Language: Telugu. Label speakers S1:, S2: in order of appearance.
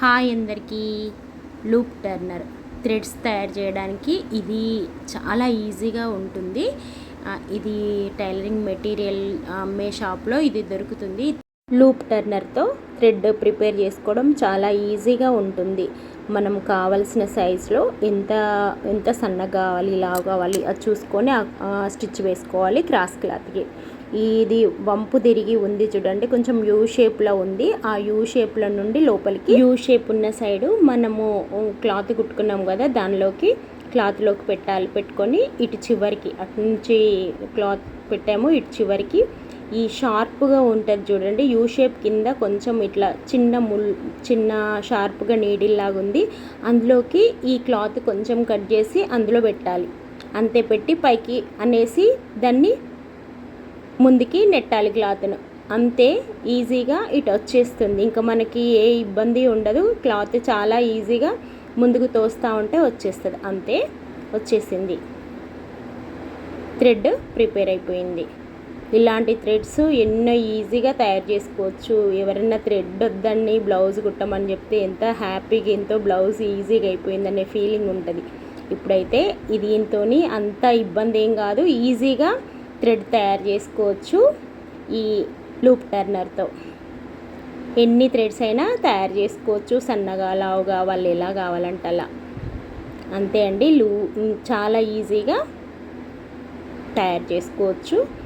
S1: హాయ్ అందరికీ. లూప్ టర్నర్ థ్రెడ్స్ తయారు చేయడానికి ఇది చాలా ఈజీగా ఉంటుంది. ఇది టైలరింగ్ మెటీరియల్ అమ్మే షాప్లో ఇది దొరుకుతుంది. లూప్ టర్నర్తో థ్రెడ్ ప్రిపేర్ చేసుకోవడం చాలా ఈజీగా ఉంటుంది. మనం కావలసిన సైజులో ఎంత ఎంత సన్నగా కావాలి లావు కావాలి అది చూసుకొని స్టిచ్ వేసుకోవాలి క్రాస్ క్లాత్కి. ఇది వంపు తిరిగి ఉంది చూడండి కొంచెం యూ షేప్లో ఉంది. ఆ యూ షేప్లో నుండి లోపలికి యూ షేప్ ఉన్న సైడు మనము క్లాత్ కుట్టుకున్నాం కదా దానిలోకి క్లాత్లోకి పెట్టాలి పెట్టుకొని ఇటు చివరికి అటు నుంచి క్లాత్ పెట్టాము ఇటు చివరికి ఈ షార్ప్గా ఉంటుంది చూడండి. యూ షేప్ కింద కొంచెం ఇట్లా చిన్న ముల్ చిన్న షార్ప్గా నీడిల్లాగా ఉంది. అందులోకి ఈ క్లాత్ కొంచెం కట్ చేసి అందులో పెట్టాలి. అంతే పెట్టి పైకి అనేసి దాన్ని ముందుకి నెట్టాలి క్లాత్ను. అంతే ఈజీగా ఇటు వచ్చేస్తుంది. ఇంకా మనకి ఏ ఇబ్బంది ఉండదు. క్లాత్ చాలా ఈజీగా ముందుకు తోస్తూ ఉంటే వచ్చేస్తుంది. అంతే వచ్చేసింది. థ్రెడ్ ప్రిపేర్ అయిపోయింది. ఇలాంటి థ్రెడ్స్ ఎన్నో ఈజీగా తయారు చేసుకోవచ్చు. ఎవరైనా థ్రెడ్ వద్దని బ్లౌజ్ కుట్టమని చెప్తే ఎంత హ్యాపీగా ఎంతో బ్లౌజ్ ఈజీగా అయిపోయిందనే ఫీలింగ్ ఉంటుంది. ఇప్పుడైతే ఇది దీంతో అంత ఇబ్బంది ఏం కాదు ఈజీగా థ్రెడ్ తయారు చేసుకోవచ్చు ఈ లూప్ టర్నర్తో. ఎన్ని థ్రెడ్స్ అయినా తయారు చేసుకోవచ్చు సన్నగా లావుగా వాళ్ళు ఎలా కావాలంటే అలా. అంతే అండి లూ చాలా ఈజీగా తయారు చేసుకోవచ్చు.